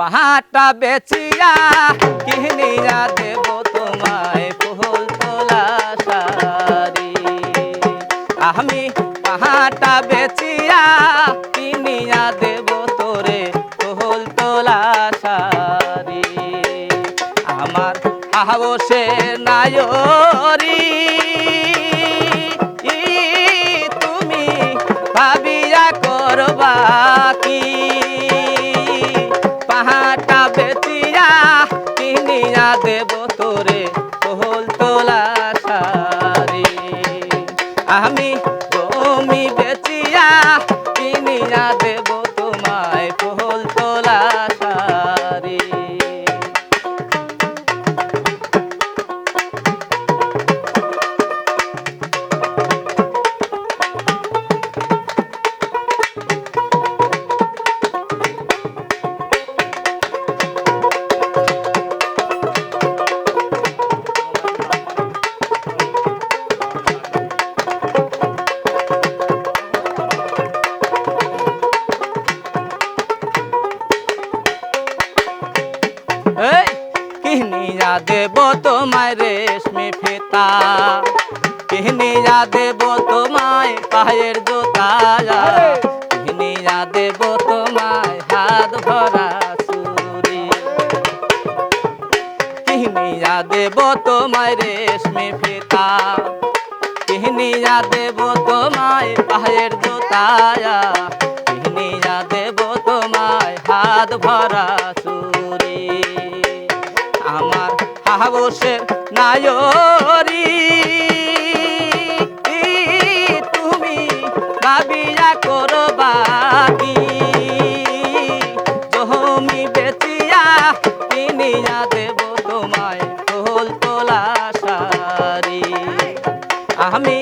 পাহাড়টা বেচিয়া কিনিয়া দেব তোমায় ফুল তোলা সারি আমি পাহাড়টা বেচিয়া কিনিয়া দেব তোরে ফুল তোলা সারি আমার আহবসে নায়রি দেব তোরে কোহল তোলা সারি। আমি জমি কিনিয়া দেব তোমায় রেশমি ফিতা। কিনিয়া দেব তোমায় পায়ের জোতা। কিনিয়া দেব তোমায় হাত ভরা চুরি কিনিয়া দেব তোমায় রেশমি ফিতা। কিনিয়া দেব তোমায় পায়ের জোতা। কিনিয়া দেব তোমায় হাত ভরা হাবসের নায়রি। তুমি ভাবিয়া করো বাকি। জমি বেচিয়া কিনিয়া দেব তোমায় ফুল তোলা আমি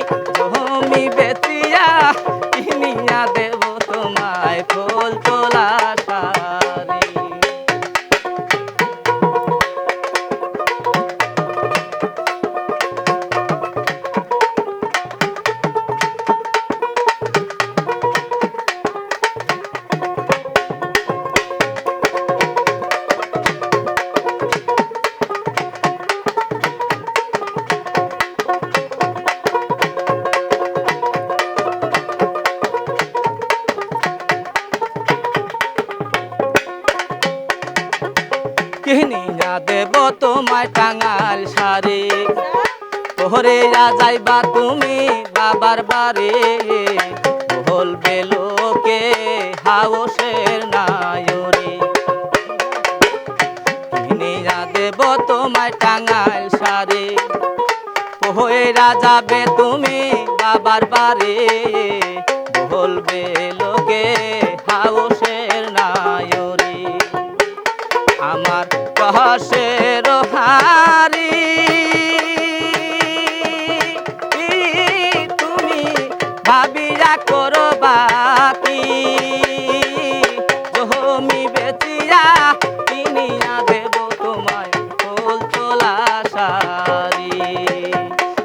কিনিয়া দেব তোমায় টাঙ্গাল শাড়ি। তোহরে যা যাইবা তুমি বাবার বাড়ি। বলবে লোকে হাউসের নায়রে। কিনিয়া দেব তোমায় টাঙ্গাল শাড়ি। হয়ে যাবে তুমি বাবার বাড়ি। বলবে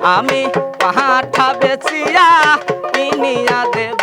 আমি পাহাড়টা বেচিয়া কিনিয়া দেব